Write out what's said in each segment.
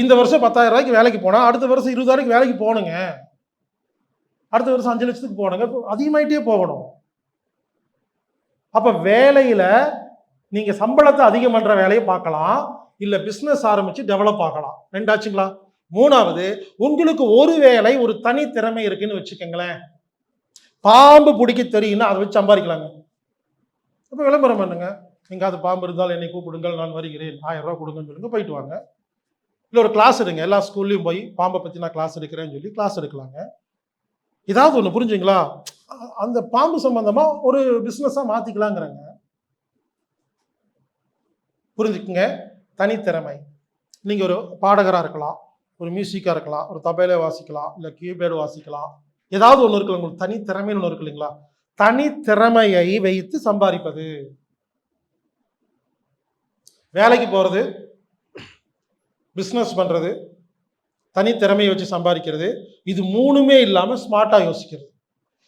இந்த வருஷம் பத்தாயிரம் ரூபாய்க்கு வேலைக்கு போனால் அடுத்த வருஷம் இருபதாயிரக்கு வேலைக்கு போகணுங்க. அடுத்த வருஷம் அஞ்சு லட்சத்துக்கு போகணுங்க. அதிகமாயிட்டே போகணும். அப்போ வேலையில் நீங்கள் சம்பளத்தை அதிகம் பண்ணுற வேலையை பார்க்கலாம். இல்லை பிஸ்னஸ் ஆரம்பித்து டெவலப் ஆகலாம். ரெண்டாச்சுங்களா? மூணாவது உங்களுக்கு ஒரு வேலை ஒரு தனி திறமை இருக்குன்னு வச்சுக்கோங்களேன். பாம்பு பிடிக்க தெரியும்னா அதை வச்சு சம்பாதிக்கலாங்க. அப்போ விளம்பரம் பண்ணுங்க. எங்காவது பாம்பு இருந்தால் என்னை கூப்பிடுங்கள் நான் வருகிறேன். ஆயிரம் ரூபா கொடுங்கன்னு சொல்லுங்க போயிட்டு வாங்க. இல்லை ஒரு கிளாஸ் எடுங்க. எல்லா ஸ்கூல்லையும் போய் பாம்பை பற்றி நான் கிளாஸ் எடுக்கிறேன்னு சொல்லி கிளாஸ் எடுக்கலாங்க. ஏதாவது ஒன்று புரிஞ்சுங்களா? அந்த பாம்பு சம்பந்தமாக ஒரு பிஸ்னஸாக மாற்றிக்கலாங்கிறாங்க புரிஞ்சுக்குங்க? தனித்திறமை. நீங்கள் ஒரு பாடகராக இருக்கலாம். ஒரு மியூசிக்காக இருக்கலாம். ஒரு தபையில வாசிக்கலாம். இல்லை கீபேர்டு வாசிக்கலாம். ஏதாவது ஒன்று இருக்குல்ல உங்களுக்கு தனித்திறமைன்னு ஒன்று இருக்கு இல்லைங்களா? தனித்திறமையை வைத்து சம்பாதிப்பது. வேலைக்கு போகிறது பிஸ்னஸ் பண்ணுறது தனித்திறமையை வச்சு சம்பாதிக்கிறது இது மூணுமே இல்லாமல் ஸ்மார்ட்டாக யோசிக்கிறது.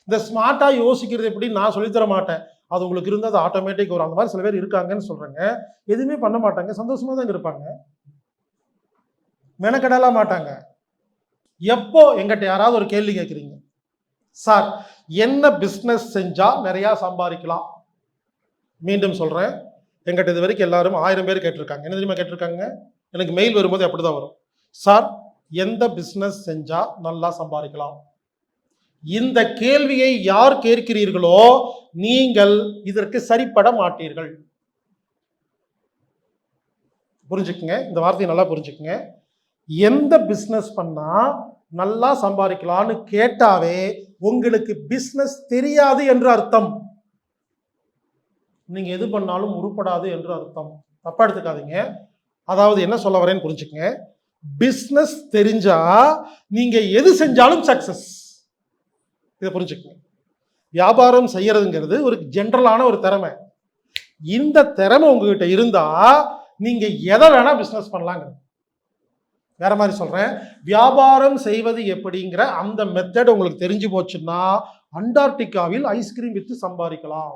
இந்த ஸ்மார்ட்டாக யோசிக்கிறது எப்படி? நான் சொல்லித்தர மாட்டேன். அது உங்களுக்கு இருந்தால் அது ஆட்டோமேட்டிக் வரும் அந்த மாதிரி சில பேர் இருக்காங்கன்னு சொல்கிறாங்க எதுவுமே பண்ண மாட்டாங்க. சந்தோஷமாக தான் இருப்பாங்க. மெனக்கடலாம் மாட்டாங்க. எப்போ எங்கிட்ட யாராவது ஒரு கேள்வி கேட்குறீங்க சார் என்ன பிஸ்னஸ் செஞ்சால் நிறையா சம்பாதிக்கலாம்? மீண்டும் சொல்கிறேன் எங்கிட்ட இது வரைக்கும் எல்லாரும் ஆயிரம் பேர் கேட்டிருக்காங்க. என்ன தெரியுமா கேட்டிருக்காங்க? எனக்கு மெயில் வரும்போது அப்படி தான் வரும். சார் எந்த பிஸ்னஸ் செஞ்சால் நல்லா சம்பாதிக்கலாம்? இந்த கேள்வியை யார் கேட்கிறீர்களோ நீங்கள் இதற்கு சரிப்பட மாட்டீர்கள். புரிஞ்சுக்குங்க. இந்த வார்த்தையை நல்லா புரிஞ்சுக்குங்க. எந்த பிஸ்னஸ் பண்ணா நல்லா சம்பாதிக்கலாம்னு கேட்டாவே உங்களுக்கு பிஸ்னஸ் தெரியாது என்று அர்த்தம். நீங்க எது பண்ணாலும் உருப்படாது என்று அர்த்தம். தப்பா எடுத்துக்காதீங்க. அதாவது என்ன சொல்ல வரேன்னு புரிஞ்சுக்கங்க. பிஸ்னஸ் தெரிஞ்சா நீங்க எது செஞ்சாலும் சக்சஸ் இதை புரிஞ்சுக்கங்க. வியாபாரம் செய்யறதுங்கிறது ஒரு ஜென்ரலான ஒரு திறமை. இந்த திறமை உங்ககிட்ட இருந்தா நீங்க எதை வேணா பிஸ்னஸ் பண்ணலாங்கிறது வேற மாதிரி சொல்றேன். வியாபாரம் செய்வது எப்படிங்கிற அந்த மெத்தட் உங்களுக்கு தெரிஞ்சு போச்சுன்னா அண்டார்டிகாவில் ஐஸ்கிரீம் விற்று சம்பாதிக்கலாம்.